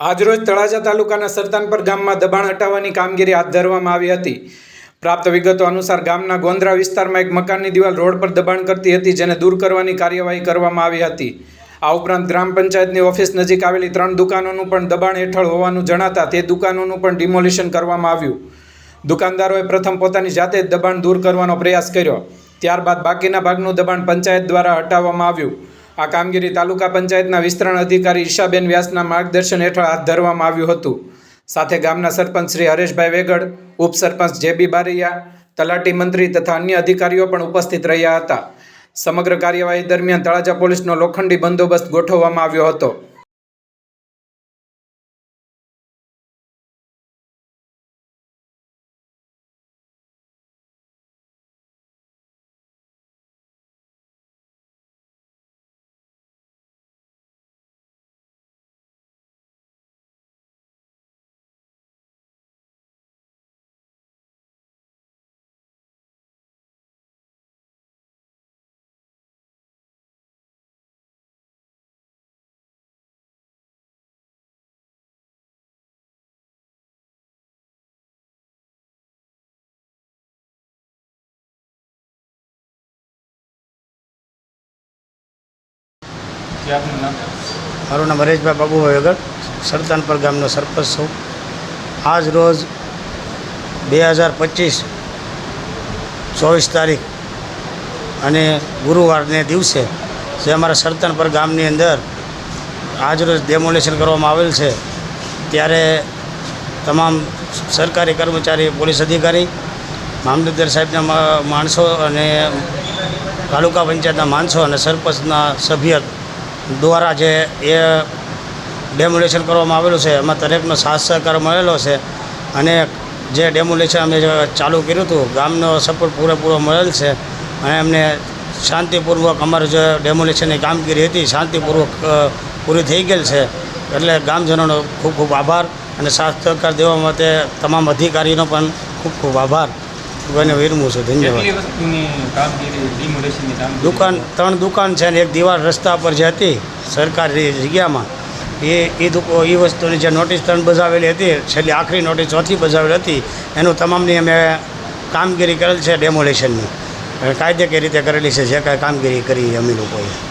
આજરોજ તળાજા તાલુકાના સરતાનપર ગામમાં દબાણ હટાવવાની કામગીરી હાથ ધરવામાં આવી હતી. પ્રાપ્ત વિગતો અનુસાર ગામના ગોંદ્રા વિસ્તારમાં એક મકાનની દિવાલ રોડ પર દબાણ કરતી હતી, જેને દૂર કરવાની કાર્યવાહી કરવામાં આવી હતી. આ ઉપરાંત ગ્રામ પંચાયતની ઓફિસ નજીક આવેલી ત્રણ દુકાનોનું પણ દબાણ હેઠળ હોવાનું જણાતા તે દુકાનોનું પણ ડિમોલિશન કરવામાં આવ્યું. દુકાનદારોએ પ્રથમ પોતાની જાતે જ દબાણ દૂર કરવાનો પ્રયાસ કર્યો. ત્યારબાદ બાકીના ભાગનું દબાણ પંચાયત દ્વારા હટાવવામાં આવ્યું. આ કામગીરી તાલુકા પંચાયતના વિસ્તરણ અધિકારી ઈશાબેન વ્યાસના માર્ગદર્શન હેઠળ હાથ ધરવામાં આવ્યું હતું. સાથે ગામના સરપંચ શ્રી હરેશભાઈ વેગડ, ઉપસરપંચ જેબી બારૈયા, તલાટી મંત્રી તથા અન્ય અધિકારીઓ પણ ઉપસ્થિત રહ્યા હતા. સમગ્ર કાર્યવાહી દરમિયાન તળાજા પોલીસનો લોખંડી બંદોબસ્ત ગોઠવવામાં આવ્યો હતો. મારું નામ હરેશભાઈ બાબુભાઈ વગર સરતાનપર ગામનો સરપંચ છું. આજ રોજ બે હજાર પચીસ ચોવીસ તારીખ અને ગુરુવારને દિવસે જે અમારા સરતાનપર ગામની અંદર આજ રોજ ડેમોલેશન કરવામાં આવેલ છે, ત્યારે તમામ સરકારી કર્મચારી, પોલીસ અધિકારી, મામલતદાર સાહેબના માણસો અને તાલુકા પંચાયતના માણસો અને સરપંચના સભ્ય દ્વારા જે એ ડેમોલેશન કરવામાં આવેલું છે, એમાં દરેકનો સાથ સહકાર મળેલો છે અને જે ડેમોલેશન અમે ચાલુ કર્યું હતું, ગામનો સપોર્ટ પૂરેપૂરો મળેલ છે અને એમને શાંતિપૂર્વક અમારું જે ડેમોલેશનની કામગીરી હતી, શાંતિપૂર્વક પૂરી થઈ ગયેલ છે. એટલે ગામજનોનો ખૂબ ખૂબ આભાર અને સાથ સહકાર દેવા માટે તમામ અધિકારીનો પણ ખૂબ ખૂબ આભાર. એને વિરમું છું ધન્યવાદ. દુકાન ત્રણ દુકાન છે ને એક દીવાલ રસ્તા પર જે હતી સરકારી જગ્યામાં એ એ દુકો એ વસ્તુની જે નોટિસ ત્રણ બજાવેલી હતી છેલ્લી આખરી નોટિસ ચોથી બજાવેલી હતી એનું તમામની અમે કામગીરી કરેલ છે ડેમોલેશનની. કાયદેકીય રીતે કરેલી છે જે કાંઈ કામગીરી કરી અમે લોકોએ.